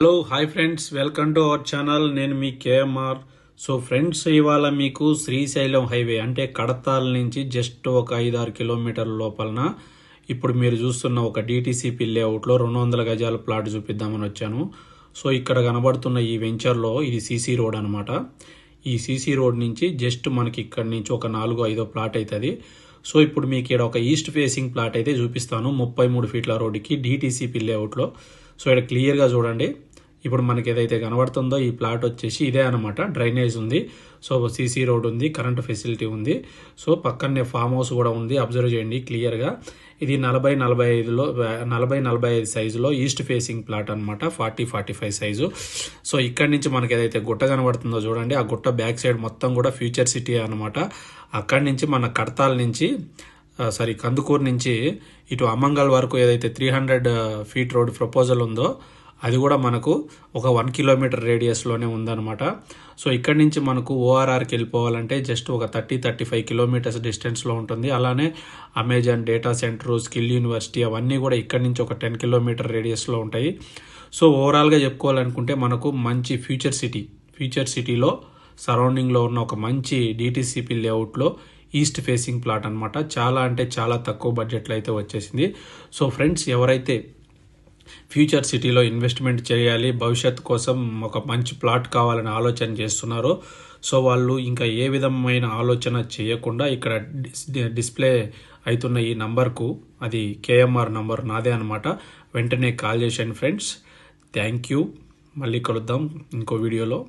Hello hi friends welcome to our channel నేను మీ KMR. So friends ఇవాళ మీకు శ్రీశైలం హైవే అంటే కడతాల నుంచి జస్ట్ ఒక ఐదు ఆరు కిలోమీటర్ల లోపలన ఇప్పుడు మీరు చూస్తున్న ఒక డిటీసీపీ లేఅవుట్లో రెండు వందల గజాల ప్లాట్ చూపిద్దామని వచ్చాను. సో ఇక్కడ కనబడుతున్న ఈ వెంచర్లో ఇది సీసీ రోడ్ అనమాట ఈ సీసీ రోడ్ నుంచి జస్ట్ మనకి ఇక్కడ నుంచి ఒక నాలుగు ఐదో ప్లాట్ అవుతుంది సో ఇప్పుడు మీకు ఇక్కడ ఒక ఈస్ట్ ఫేసింగ్ ప్లాట్ అయితే చూపిస్తాను. ముప్పై మూడు ఫీట్ల రోడ్డుకి డిటీసీపీ లేఅవుట్లో సో ఇక్కడ క్లియర్గా చూడండి. ఇప్పుడు మనకి ఏదైతే కనబడుతుందో ఈ ప్లాట్ వచ్చేసి ఇదే అనమాట డ్రైనేజ్ ఉంది. సో సీసీ రోడ్ ఉంది కరెంట్ ఫెసిలిటీ ఉంది. సో పక్కనే ఫామ్ హౌస్ కూడా ఉంది. అబ్జర్వ్ చేయండి క్లియర్గా ఇది నలభై నలభై ఐదులో నలభై నలభై ఐదు సైజులో ఈస్ట్ ఫేసింగ్ ప్లాట్ అనమాట forty forty five size. So ఇక్కడి నుంచి మనకి ఏదైతే గుట్ట కనబడుతుందో చూడండి ఆ గుట్ట బ్యాక్ సైడ్ మొత్తం కూడా ఫ్యూచర్ సిటీ అనమాట అక్కడి నుంచి మన కడతాల నుంచి సారీ కందుకూరు నుంచి ఇటు అమంగల్ వరకు ఏదైతే three hundred feet road proposal ఉందో అది కూడా మనకు ఒక వన్ కిలోమీటర్ రేడియస్లోనే ఉందన్నమాట. సో ఇక్కడి నుంచి మనకు ఓఆర్ఆర్కి వెళ్ళిపోవాలంటే జస్ట్ ఒక థర్టీ థర్టీ ఫైవ్ కిలోమీటర్స్ డిస్టెన్స్లో ఉంటుంది. అలానే Amazon data centre skill university అవన్నీ కూడా ఇక్కడి నుంచి ఒక టెన్ కిలోమీటర్ రేడియస్లో ఉంటాయి. సో ఓవరాల్గా చెప్పుకోవాలనుకుంటే మనకు మంచి ఫ్యూచర్ సిటీ ఫ్యూచర్ సిటీలో సరౌండింగ్లో ఉన్న ఒక మంచి డిటీసీపీ లేఅవుట్లో ఈస్ట్ ఫేసింగ్ ప్లాట్ అనమాట చాలా అంటే చాలా తక్కువ బడ్జెట్లో అయితే వచ్చేసింది. సో ఫ్రెండ్స్ ఎవరైతే ఫ్యూచర్ సిటీలో ఇన్వెస్ట్మెంట్ చేయాలి భవిష్యత్ కోసం ఒక మంచి ప్లాట్ కావాలని ఆలోచన చేస్తున్నారో. సో వాళ్ళు ఇంకా ఏ విధమైన ఆలోచన చేయకుండా ఇక్కడ డిస్- డిస్ప్లే అవుతున్న ఈ నంబర్కు అది కేఎంఆర్ నంబర్ నాదే అనమాట వెంటనే కాల్ చేశాను ఫ్రెండ్స్. Thank you. మళ్ళీ కలుద్దాం ఇంకో వీడియోలో.